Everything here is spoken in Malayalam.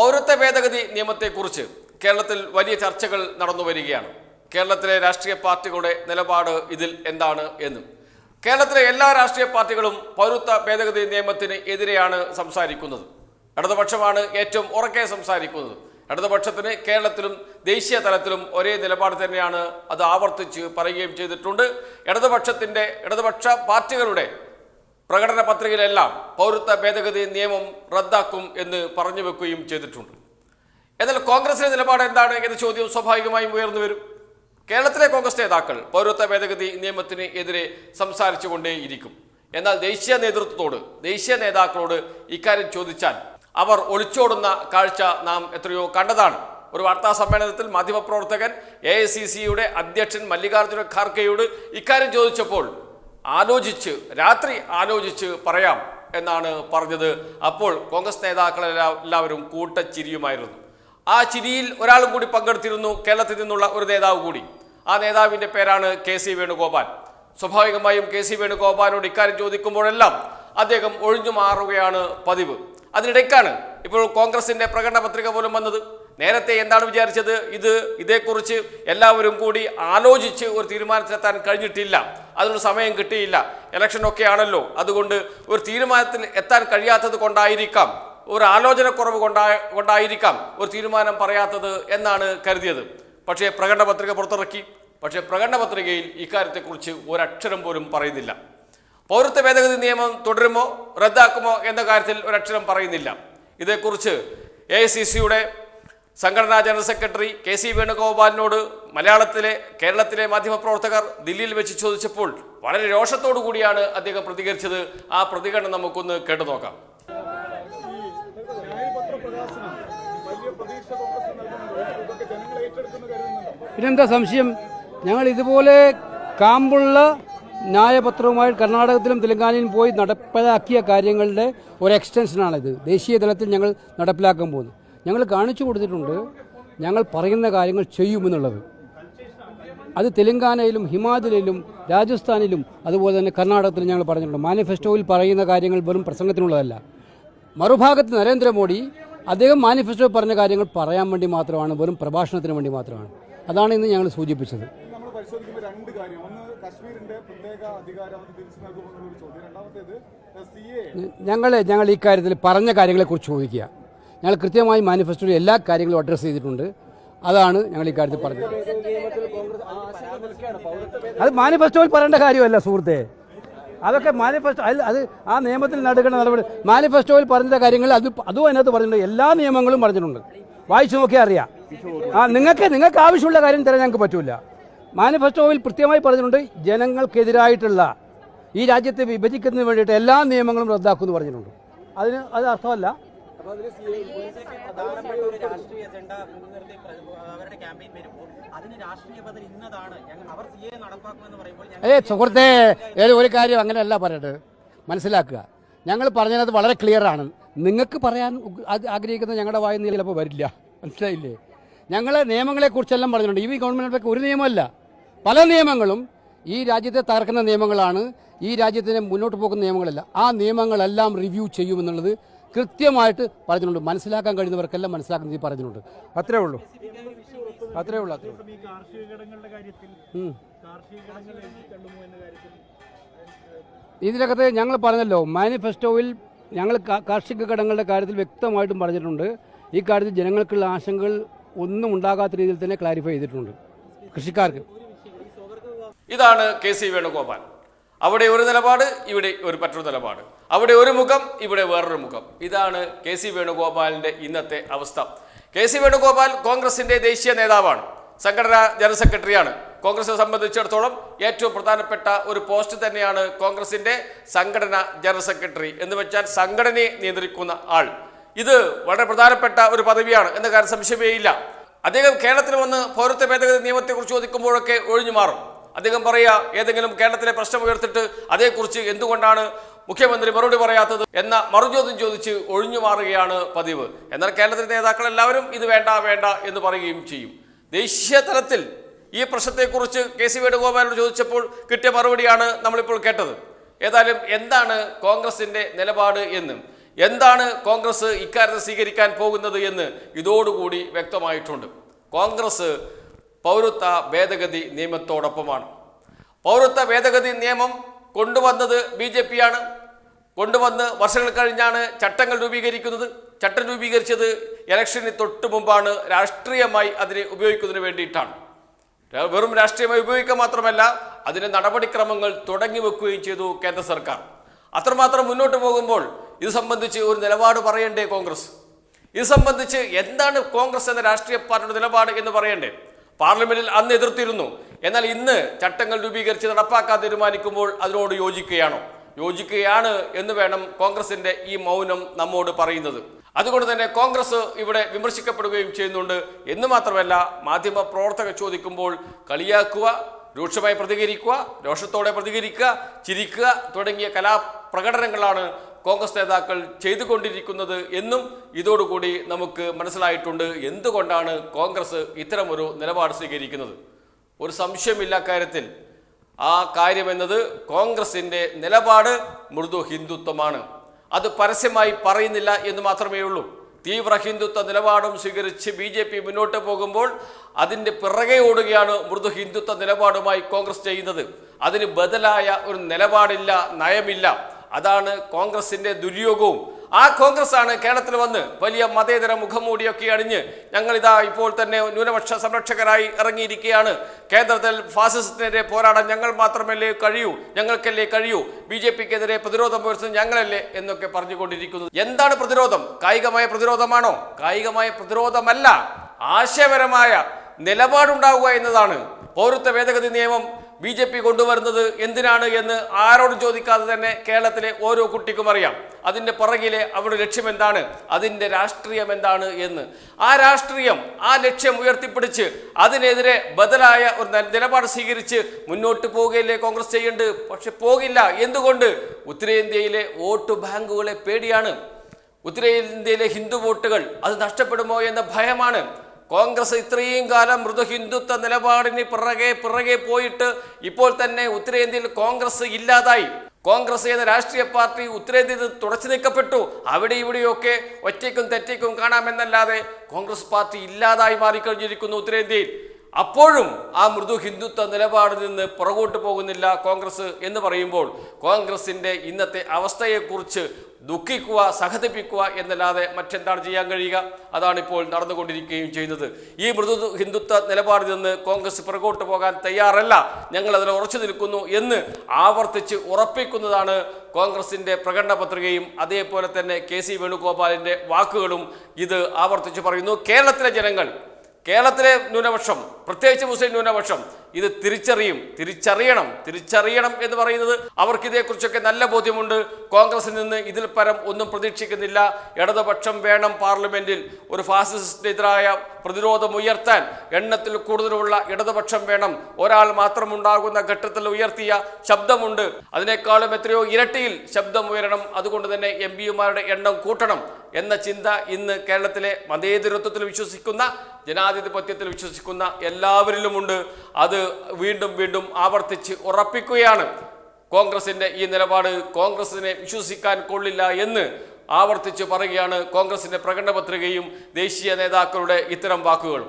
പൗരത്വ ഭേദഗതി നിയമത്തെക്കുറിച്ച് കേരളത്തിൽ വലിയ ചർച്ചകൾ നടന്നു വരികയാണ്. കേരളത്തിലെ രാഷ്ട്രീയ പാർട്ടികളുടെ നിലപാട് ഇതിൽ എന്താണ് എന്നും. കേരളത്തിലെ എല്ലാ രാഷ്ട്രീയ പാർട്ടികളും പൗരത്വ ഭേദഗതി നിയമത്തിന് എതിരെയാണ് സംസാരിക്കുന്നത്. ഇടതുപക്ഷമാണ് ഏറ്റവും ഉറക്കെ സംസാരിക്കുന്നത്. ഇടതുപക്ഷത്തിന് കേരളത്തിലും ദേശീയ തലത്തിലും ഒരേ നിലപാട് തന്നെയാണ് അത് ആവർത്തിച്ച് പറയുകയും ചെയ്തിട്ടുണ്ട്. ഇടതുപക്ഷത്തിന്റെ ഇടതുപക്ഷ പാർട്ടികളുടെ പ്രകടന പത്രികയിലെല്ലാം പൗരത്വ ഭേദഗതി നിയമം റദ്ദാക്കും എന്ന് പറഞ്ഞു വെക്കുകയും ചെയ്തിട്ടുണ്ട്. എന്നാൽ കോൺഗ്രസിന്റെ നിലപാട് എന്താണ് എന്ന ചോദ്യം സ്വാഭാവികമായും ഉയർന്നു വരും. കേരളത്തിലെ കോൺഗ്രസ് നേതാക്കൾ പൗരത്വ ഭേദഗതി നിയമത്തിന് എതിരെ സംസാരിച്ചുകൊണ്ടേയിരിക്കും. എന്നാൽ ദേശീയ നേതൃത്വത്തോട് ദേശീയ നേതാക്കളോട് ഇക്കാര്യം ചോദിച്ചാൽ അവർ ഒളിച്ചോടുന്ന കാഴ്ച നാം എത്രയോ കണ്ടതാണ്. ഒരു വാർത്താ സമ്മേളനത്തിൽ മാധ്യമപ്രവർത്തകൻ എ ഐ സി സിയുടെ അധ്യക്ഷൻ മല്ലികാർജുന ഖാർഗെയോട് ഇക്കാര്യം ചോദിച്ചപ്പോൾ ആലോചിച്ച് രാത്രി ആലോചിച്ച് പറയാം എന്നാണ് പറഞ്ഞത്. അപ്പോൾ കോൺഗ്രസ് നേതാക്കളെല്ലാം എല്ലാവരും കൂട്ടച്ചിരിയുമായിരുന്നു. ആ ചിരിയിൽ ഒരാളും കൂടി പങ്കെടുത്തിരുന്നു കേരളത്തിൽ നിന്നുള്ള ഒരു നേതാവ് കൂടി. ആ നേതാവിന്റെ പേരാണ് കെ സി വേണുഗോപാൽ. സ്വാഭാവികമായും കെ സി വേണുഗോപാലിനോട് ഇക്കാര്യം ചോദിക്കുമ്പോഴെല്ലാം അദ്ദേഹം ഒഴിഞ്ഞു മാറുകയാണ് പതിവ്. അതിനിടയ്ക്കാണ് ഇപ്പോൾ കോൺഗ്രസിന്റെ പ്രകടന പത്രിക പോലും വന്നത്. നേരത്തെ എന്താണ് വിചാരിച്ചത്? ഇത് ഇതേക്കുറിച്ച് എല്ലാവരും കൂടി ആലോചിച്ച് ഒരു തീരുമാനത്തിലെത്താൻ കഴിഞ്ഞിട്ടില്ല. അതിനുള്ള സമയം കിട്ടിയില്ല. ഇലക്ഷൻ ഒക്കെ ആണല്ലോ. അതുകൊണ്ട് ഒരു തീരുമാനത്തിൽ എത്താൻ കഴിയാത്തത് കൊണ്ടായിരിക്കാം. ഒരു ആലോചനക്കുറവ് കൊണ്ടാ കൊണ്ടായിരിക്കാം ഒരു തീരുമാനം പറയാത്തത് എന്നാണ് കരുതിയത്. പക്ഷേ പ്രകടന പത്രിക പുറത്തിറക്കി. പക്ഷേ പ്രകടന പത്രികയിൽ ഇക്കാര്യത്തെക്കുറിച്ച് ഒരക്ഷരം പോലും പറയുന്നില്ല. പൗരത്വ ഭേദഗതി നിയമം തുടരുമോ? റദ്ദാക്കുമോ? എന്ന കാര്യത്തിൽ ഒരക്ഷരം പറയുന്നില്ല. ഇതേക്കുറിച്ച് എ ഐ സി സിയുടെ സംഘടനാ ജനറൽ സെക്രട്ടറി കെ സി വേണുഗോപാലിനോട് മലയാളത്തിലെ കേരളത്തിലെ മാധ്യമപ്രവർത്തകർ ദില്ലിയിൽ വെച്ച് ചോദിച്ചപ്പോൾ വളരെ രോഷത്തോടു കൂടിയാണ് അദ്ദേഹം പ്രതികരിച്ചത്. ആ പ്രതികരണം നമുക്കൊന്ന് കേട്ടു നോക്കാം. പിന്നെന്താ സംശയം? ഞങ്ങൾ ഇതുപോലെ കാമ്പുള്ള ന്യായപത്രവുമായി കർണാടകത്തിലും തെലങ്കാനയിലും പോയി നടപ്പിലാക്കിയ കാര്യങ്ങളുടെ ഒരു എക്സ്റ്റൻഷനാണിത്. ദേശീയ തലത്തിൽ ഞങ്ങൾ നടപ്പിലാക്കാൻ പോകുന്നത് ഞങ്ങൾ കാണിച്ചു കൊടുത്തിട്ടുണ്ട്. ഞങ്ങൾ പറയുന്ന കാര്യങ്ങൾ ചെയ്യുമെന്നുള്ളത്. അത് തെലങ്കാനയിലും ഹിമാചലിലും രാജസ്ഥാനിലും അതുപോലെ തന്നെ കർണാടകത്തിലും ഞങ്ങൾ പറഞ്ഞിട്ടുണ്ട്. മാനിഫെസ്റ്റോയിൽ പറയുന്ന കാര്യങ്ങൾ വെറും പ്രസംഗത്തിനുള്ളതല്ല. മറുഭാഗത്ത് നരേന്ദ്രമോദി അദ്ദേഹം മാനിഫെസ്റ്റോയിൽ പറഞ്ഞ കാര്യങ്ങൾ പറയാൻ വേണ്ടി മാത്രമാണ് വെറും പ്രഭാഷണത്തിന് വേണ്ടി മാത്രമാണ്. അതാണ് ഇന്ന് ഞങ്ങൾ സൂചിപ്പിച്ചത്. പരിശോധിക്കുമ്പോൾ രണ്ട് കാര്യം. ഒന്ന് കശ്മീരിന്റെ പ്രത്യേക അധികാരം അത് തിരിച്ചു നൽകുമെന്നുള്ള ഒരു ചോദ്യം. രണ്ടാമത്തേത് സി എ ഞങ്ങൾ ഞങ്ങൾ ഈ കാര്യത്തിൽ പറഞ്ഞ കാര്യങ്ങളെക്കുറിച്ച് ചോദിക്കുക. ഞങ്ങൾ കൃത്യമായി മാനിഫെസ്റ്റോയിൽ എല്ലാ കാര്യങ്ങളും അഡ്രസ്സ് ചെയ്തിട്ടുണ്ട്. അതാണ് ഞങ്ങൾ ഈ കാര്യത്തിൽ പറഞ്ഞത്. അത് മാനിഫെസ്റ്റോയിൽ പറയേണ്ട കാര്യമല്ല സുഹൃത്തെ. അതൊക്കെ മാനിഫെസ്റ്റോ അത് ആ നിയമത്തിൽ നടക്കുന്ന നടപടി മാനിഫെസ്റ്റോയിൽ പറഞ്ഞ കാര്യങ്ങൾ അത് അതും അതിനകത്ത് പറഞ്ഞിട്ടുണ്ട്. എല്ലാ നിയമങ്ങളും പറഞ്ഞിട്ടുണ്ട്. വായിച്ചു നോക്കിയാൽ അറിയാം. ആ നിങ്ങൾക്ക് നിങ്ങൾക്ക് ആവശ്യമുള്ള കാര്യം തരാൻ ഞങ്ങൾക്ക് പറ്റൂല. മാനിഫെസ്റ്റോയിൽ കൃത്യമായി പറഞ്ഞിട്ടുണ്ട് ജനങ്ങൾക്കെതിരായിട്ടുള്ള ഈ രാജ്യത്തെ വിഭജിക്കുന്നതിന് വേണ്ടിയിട്ട് എല്ലാ നിയമങ്ങളും റദ്ദാക്കുമെന്ന് പറഞ്ഞിട്ടുണ്ട്. അതിന് അത് അർത്ഥമല്ല. പ്രധാനപ്പെട്ട ഒരു രാഷ്ട്രീയ അജണ്ട മുൻനിർത്തി അവരുടെ ക്യാമ്പയിൻ വരുമ്പോൾ അതിന് രാഷ്ട്രീയ ബദൽ ഇന്നതാണ്. ഞങ്ങൾ അവർ സി എ നടപ്പാക്കുമെന്ന് പറയുമ്പോൾ ഏ സുഹൃത്തെ ഏത് ഒരു കാര്യം അങ്ങനെയല്ല പറയട്ടെ മനസ്സിലാക്കുക. ഞങ്ങൾ പറഞ്ഞത് വളരെ ക്ലിയർ ആണ്. നിങ്ങൾക്ക് പറയാൻ ആഗ്രഹിക്കുന്ന ഞങ്ങളുടെ വായിൽ നിന്ന് ചിലപ്പോൾ വരില്ല. മനസ്സിലായില്ലേ? ഞങ്ങൾ നിയമങ്ങളെക്കുറിച്ചെല്ലാം പറഞ്ഞിട്ടുണ്ട്. ഈ ഗവൺമെന്റിനൊക്കെ ഒരു നിയമമല്ല. പല നിയമങ്ങളും ഈ രാജ്യത്തെ തകർക്കുന്ന നിയമങ്ങളാണ്. ഈ രാജ്യത്തിന് മുന്നോട്ട് പോകുന്ന നിയമങ്ങളല്ല. ആ നിയമങ്ങളെല്ലാം റിവ്യൂ ചെയ്യുമെന്നുള്ളത് കൃത്യമായിട്ട് പറഞ്ഞിട്ടുണ്ട്. മനസ്സിലാക്കാൻ കഴിയുന്നവർക്കെല്ലാം മനസ്സിലാക്കുന്ന രീതി പറഞ്ഞിട്ടുണ്ട്. അത്രേ ഉള്ളൂ. അത്രേ ഉള്ളൂ അത്രേ ഇതിനകത്ത് ഞങ്ങൾ പറഞ്ഞല്ലോ മാനിഫെസ്റ്റോയിൽ ഞങ്ങൾ കാർഷിക കടങ്ങളുടെ കാര്യത്തിൽ വ്യക്തമായിട്ടും പറഞ്ഞിട്ടുണ്ട്. ഈ കാര്യത്തിൽ ജനങ്ങൾക്കുള്ള ആശങ്കകൾ ഒന്നും ഉണ്ടാകാത്ത രീതിയിൽ തന്നെ ക്ലാരിഫൈ ചെയ്തിട്ടുണ്ട്. കൃഷിക്കാർക്ക്. ഇതാണ് കെ സി വേണുഗോപാൽ. അവിടെ ഒരു നിലപാട് ഇവിടെ ഒരു മറ്റൊരു നിലപാട്. അവിടെ ഒരു മുഖം ഇവിടെ വേറൊരു മുഖം. ഇതാണ് കെ സി വേണുഗോപാലിന്റെ ഇന്നത്തെ അവസ്ഥ. കെ സി വേണുഗോപാൽ കോൺഗ്രസിന്റെ ദേശീയ നേതാവാണ്. സംഘടനാ ജനറൽ സെക്രട്ടറിയാണ്. കോൺഗ്രസിനെ സംബന്ധിച്ചിടത്തോളം ഏറ്റവും പ്രധാനപ്പെട്ട ഒരു പോസ്റ്റ് തന്നെയാണ് കോൺഗ്രസിന്റെ സംഘടന ജനറൽ സെക്രട്ടറി എന്ന് വെച്ചാൽ സംഘടനയെ നിയന്ത്രിക്കുന്ന ആൾ. ഇത് വളരെ പ്രധാനപ്പെട്ട ഒരു പദവിയാണ് എന്ന കാര്യം സംശയമേയില്ല അദ്ദേഹം കേരളത്തിൽ വന്ന് പൗരത്വ ഭേദഗതി നിയമത്തെക്കുറിച്ച് ചോദിക്കുമ്പോഴൊക്കെ ഒഴിഞ്ഞു മാറും. അദ്ദേഹം പറയുക ഏതെങ്കിലും കേരളത്തിലെ പ്രശ്നം ഉയർത്തിട്ട് അതേക്കുറിച്ച് എന്തുകൊണ്ടാണ് മുഖ്യമന്ത്രി മറുപടി പറയാത്തത് എന്ന മറുചോദ്യം ചോദിച്ച് ഒഴിഞ്ഞു മാറുകയാണ് പതിവ്. എന്നാൽ കേരളത്തിലെ നേതാക്കൾ എല്ലാവരും ഇത് വേണ്ട വേണ്ട എന്ന് പറയുകയും ചെയ്യും. ദേശീയ തലത്തിൽ ഈ പ്രശ്നത്തെക്കുറിച്ച് കെ സി വേണുഗോപാലിനോട് ചോദിച്ചപ്പോൾ കിട്ടിയ മറുപടിയാണ് നമ്മളിപ്പോൾ കേട്ടത്. ഏതായാലും എന്താണ് കോൺഗ്രസിന്റെ നിലപാട് എന്ന്? എന്താണ് കോൺഗ്രസ് ഇക്കാര്യത്തിൽ സ്വീകരിക്കാൻ പോകുന്നത് എന്ന് ഇതോടുകൂടി വ്യക്തമായിട്ടുണ്ട്. കോൺഗ്രസ് പൗരത്വ ഭേദഗതി നിയമത്തോടൊപ്പമാണ്. പൗരത്വ ഭേദഗതി നിയമം കൊണ്ടുവന്നത് ബി ജെ പിയാണ്. കൊണ്ടുവന്ന് വർഷങ്ങൾ കഴിഞ്ഞാണ് ചട്ടങ്ങൾ രൂപീകരിക്കുന്നത്. ചട്ടം രൂപീകരിച്ചത് ഇലക്ഷന് തൊട്ട് മുമ്പാണ് രാഷ്ട്രീയമായി അതിനെ ഉപയോഗിക്കുന്നതിന് വേണ്ടിയിട്ടാണ്. വെറും രാഷ്ട്രീയമായി ഉപയോഗിക്കുക മാത്രമല്ല അതിന് നടപടിക്രമങ്ങൾ തുടങ്ങി വെക്കുകയും ചെയ്തു കേന്ദ്ര സർക്കാർ. അത്രമാത്രം മുന്നോട്ട് പോകുമ്പോൾ ഇത് സംബന്ധിച്ച് ഒരു നിലപാട് പറയണ്ടേ കോൺഗ്രസ്? ഇത് സംബന്ധിച്ച് എന്താണ് കോൺഗ്രസ് എന്ന രാഷ്ട്രീയ പാർട്ടിയുടെ നിലപാട് എന്ന് പറയണ്ടേ? പാർലമെന്റിൽ അന്ന് എതിർത്തിരുന്നു. എന്നാൽ ഇന്ന് ചട്ടങ്ങൾ രൂപീകരിച്ച് നടപ്പാക്കാൻ തീരുമാനിക്കുമ്പോൾ അതിനോട് യോജിക്കുകയാണോ? യോജിക്കുകയാണ് എന്ന് വേണം കോൺഗ്രസിന്റെ ഈ മൗനം നമ്മോട് പറയുന്നത്. അതുകൊണ്ട് തന്നെ കോൺഗ്രസ് ഇവിടെ വിമർശിക്കപ്പെടുകയും ചെയ്യുന്നുണ്ട്. എന്ന് മാത്രമല്ല മാധ്യമ പ്രവർത്തകർ ചോദിക്കുമ്പോൾ കളിയാക്കുക രൂക്ഷമായി പ്രതികരിക്കുക രോഷത്തോടെ പ്രതികരിക്കുക ചിരിക്കുക തുടങ്ങിയ കലാപ്രകടനങ്ങളാണ് കോൺഗ്രസ് നേതാക്കൾ ചെയ്തുകൊണ്ടിരിക്കുന്നത് എന്നും ഇതോടുകൂടി നമുക്ക് മനസ്സിലായിട്ടുണ്ട് എന്തുകൊണ്ടാണ് കോൺഗ്രസ് ഇത്തരമൊരു നിലപാട് സ്വീകരിക്കുന്നത്. ഒരു സംശയമില്ല കാര്യത്തിൽ. ആ കാര്യമെന്നത് കോൺഗ്രസിന്റെ നിലപാട് മൃദു ഹിന്ദുത്വമാണ്. അത് പരസ്യമായി പറയുന്നില്ല എന്ന് മാത്രമേ ഉള്ളൂ. തീവ്ര ഹിന്ദുത്വ നിലപാടും സ്വീകരിച്ച് ബി ജെ പി മുന്നോട്ട് പോകുമ്പോൾ അതിന്റെ പിറകെ ഓടുകയാണ് മൃദു ഹിന്ദുത്വ നിലപാടുമായി കോൺഗ്രസ് ചെയ്യുന്നത്. അതിന് ബദലായ ഒരു നിലപാടില്ല നയമില്ല. അതാണ് കോൺഗ്രസിന്റെ ദുര്യോഗവും. ആ കോൺഗ്രസ് ആണ് കേരളത്തിൽ വന്ന് വലിയ മതേതര മുഖംമൂടിയൊക്കെ അണിഞ്ഞ് ഞങ്ങളിതാ ഇപ്പോൾ തന്നെ ന്യൂനപക്ഷ സംരക്ഷകരായി ഇറങ്ങിയിരിക്കുകയാണ്. കേന്ദ്രത്തിൽ ഫാസിസത്തിനെതിരെ പോരാടാൻ ഞങ്ങൾ മാത്രമല്ലേ കഴിയൂ? ഞങ്ങൾക്കല്ലേ കഴിയൂ? ബി ജെ പിക്കെതിരെ പ്രതിരോധം ഉയർത്തുന്നത് ഞങ്ങളല്ലേ എന്നൊക്കെ പറഞ്ഞുകൊണ്ടിരിക്കുന്നത് എന്താണ് പ്രതിരോധം? കായികമായ പ്രതിരോധമാണോ? കായികമായ പ്രതിരോധമല്ല. ആശയപരമായ നിലപാടുണ്ടാവുക എന്നതാണ്. പൗരത്വ ഭേദഗതി നിയമം ബി ജെ പി കൊണ്ടുവരുന്നത് എന്തിനാണ് എന്ന് ആരോടും ചോദിക്കാതെ തന്നെ കേരളത്തിലെ ഓരോ കുട്ടിക്കും അറിയാം. അതിന്റെ പുറകിലെ അവരുടെ ലക്ഷ്യം എന്താണ്? അതിന്റെ രാഷ്ട്രീയം എന്താണ് എന്ന്. ആ രാഷ്ട്രീയം ആ ലക്ഷ്യം ഉയർത്തിപ്പിടിച്ച് അതിനെതിരെ ബദലായ ഒരു നിലപാട് സ്വീകരിച്ച് മുന്നോട്ട് പോവുകയല്ലേ കോൺഗ്രസ് ചെയ്യേണ്ടത്? പക്ഷെ പോകില്ല. എന്തുകൊണ്ട്? ഉത്തരേന്ത്യയിലെ വോട്ട് ബാങ്കുകളെ പേടിയാണ്. ഉത്തരേന്ത്യയിലെ ഹിന്ദു വോട്ടുകൾ അത് നഷ്ടപ്പെടുമോ എന്ന ഭയമാണ്. കോൺഗ്രസ് ഇത്രയും കാലം മൃദു ഹിന്ദുത്വ നിലപാടിന് പിറകെ പിറകെ പോയിട്ട് ഇപ്പോൾ തന്നെ ഉത്തരേന്ത്യയിൽ കോൺഗ്രസ് ഇല്ലാതായി. കോൺഗ്രസ് എന്ന രാഷ്ട്രീയ പാർട്ടി ഉത്തരേന്ത്യയിൽ തുടച്ചു നീക്കപ്പെട്ടു. അവിടെ ഇവിടെയൊക്കെ ഒറ്റയ്ക്കും തെറ്റയ്ക്കും കാണാമെന്നല്ലാതെ കോൺഗ്രസ് പാർട്ടി ഇല്ലാതായി മാറിക്കഴിഞ്ഞിരിക്കുന്നു ഉത്തരേന്ത്യയിൽ. അപ്പോഴും ആ മൃദു ഹിന്ദുത്വ നിലപാടിൽ നിന്ന് പുറകോട്ട് പോകുന്നില്ല കോൺഗ്രസ് എന്ന് പറയുമ്പോൾ കോൺഗ്രസിന്റെ ഇന്നത്തെ അവസ്ഥയെക്കുറിച്ച് ദുഃഖിക്കുക സഹതിപ്പിക്കുക എന്നല്ലാതെ മറ്റെന്താണ് ചെയ്യാൻ കഴിയുക? അതാണിപ്പോൾ നടന്നുകൊണ്ടിരിക്കുകയും ചെയ്യുന്നത്. ഈ മൃദു ഹിന്ദുത്വ നിലപാടിൽ നിന്ന് കോൺഗ്രസ് പുറകോട്ട് പോകാൻ തയ്യാറല്ല. ഞങ്ങൾ അതിൽ ഉറച്ചു നിൽക്കുന്നു എന്ന് ആവർത്തിച്ച് ഉറപ്പിക്കുന്നതാണ് കോൺഗ്രസിന്റെ പ്രകടന പത്രികയും അതേപോലെ തന്നെ കെ സി വേണുഗോപാലിന്റെ വാക്കുകളും ഇത് ആവർത്തിച്ച് പറയുന്നു. കേരളത്തിലെ ജനങ്ങൾ കേരളത്തിലെ ന്യൂനപക്ഷം പ്രത്യേകിച്ച് മുസ്ലിം ന്യൂനപക്ഷം ഇത് തിരിച്ചറിയും തിരിച്ചറിയണം തിരിച്ചറിയണം എന്ന് പറയുന്നത് അവർക്ക് ഇതേക്കുറിച്ചൊക്കെ നല്ല ബോധ്യമുണ്ട്. കോൺഗ്രസിൽ നിന്ന് ഇതിൽ പരം ഒന്നും പ്രതീക്ഷിക്കുന്നില്ല. ഇടതുപക്ഷം വേണം പാർലമെന്റിൽ ഒരു ഫാസിസ്റ്റിനെതിരായ പ്രതിരോധം ഉയർത്താൻ. എണ്ണത്തിൽ കൂടുതലുള്ള ഇടതുപക്ഷം വേണം. ഒരാൾ മാത്രമുണ്ടാകുന്ന ഘട്ടത്തിൽ ഉയർത്തിയ ശബ്ദമുണ്ട്. അതിനേക്കാളും എത്രയോ ഇരട്ടിയിൽ ശബ്ദം ഉയരണം. അതുകൊണ്ട് തന്നെ എം പിമാരുടെ എണ്ണം കൂട്ടണം എന്ന ചിന്ത ഇന്ന് കേരളത്തിലെ മതേതരത്വത്തിൽ വിശ്വസിക്കുന്ന ജനാധിപത്യത്തിൽ വിശ്വസിക്കുന്ന എല്ലാവരിലുമുണ്ട്. അത് വീണ്ടും വീണ്ടും ആവർത്തിച്ച് ഉറപ്പിക്കുകയാണ്. കോൺഗ്രസിന്റെ ഈ നിലപാട് കോൺഗ്രസിനെ വിശ്വസിക്കാൻ കൊള്ളില്ല എന്ന് ആവർത്തിച്ച് പറയുകയാണ് കോൺഗ്രസിന്റെ പ്രകടന പത്രികയും ദേശീയ നേതാക്കളുടെ ഇത്തരം വാക്കുകളും.